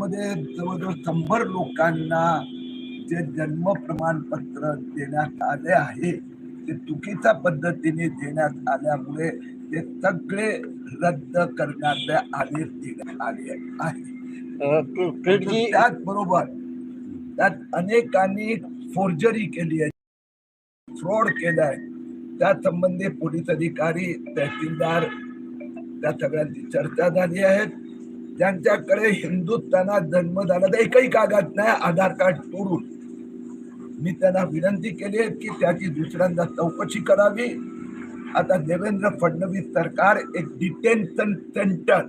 मध्ये जवळजवळ शंभर लोकांना जे जन्म प्रमाणपत्र देण्यात आले आहे ते चुकीच्या पद्धतीने देण्यात आल्यामुळे ते सगळे रद्द करण्याचे आदेश देण्यात आले आहे त्याचबरोबर त्यात अनेकांनी फोर्जरी केली आहे फ्रॉड केलाय त्या संबंधी पोलीस अधिकारी तहसीलदार त्या सगळ्यांची चर्चा झाली आहे. त्यांच्याकडे हिंदुस्थानात जन्म झाला एकही कागद नाही आधार कार्ड तोडून. मी त्यांना विनंती केली आहे की त्याची दुसऱ्यांदा चौकशी करावी. आता देवेंद्र फडणवीस सरकार एक डिटेन्शन सेंटर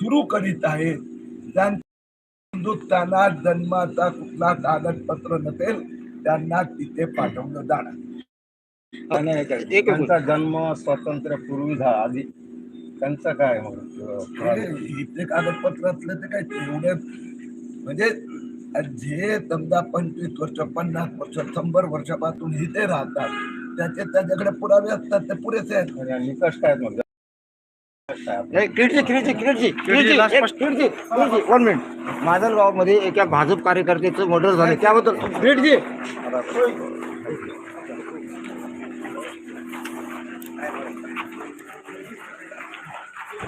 सुरू करीत आहे. ज्या हिंदुस्थानात जन्माचा कुठला कागदपत्र नसेल त्यांना तिथे पाठवलं जाणार. जन्म स्वातंत्र्य पूर्वी झाला. आधी त्यांचं काय मग हे इथले कागदपत्र असले तर काय एवढे म्हणजे जे समजा पंचवीस वर्ष पन्नास वर्ष शंभर वर्षापासून इथे राहतात त्याचे त्याच्याकडे पुरावे असतात ते पुरेसे आहेत. म्हणजे निकष काय आहेत मग? वन मिनिट माजलगावमध्ये एका भाजप कार्यकर्त्याचं मर्डर झालं. त्याबद्दल क्रिटजी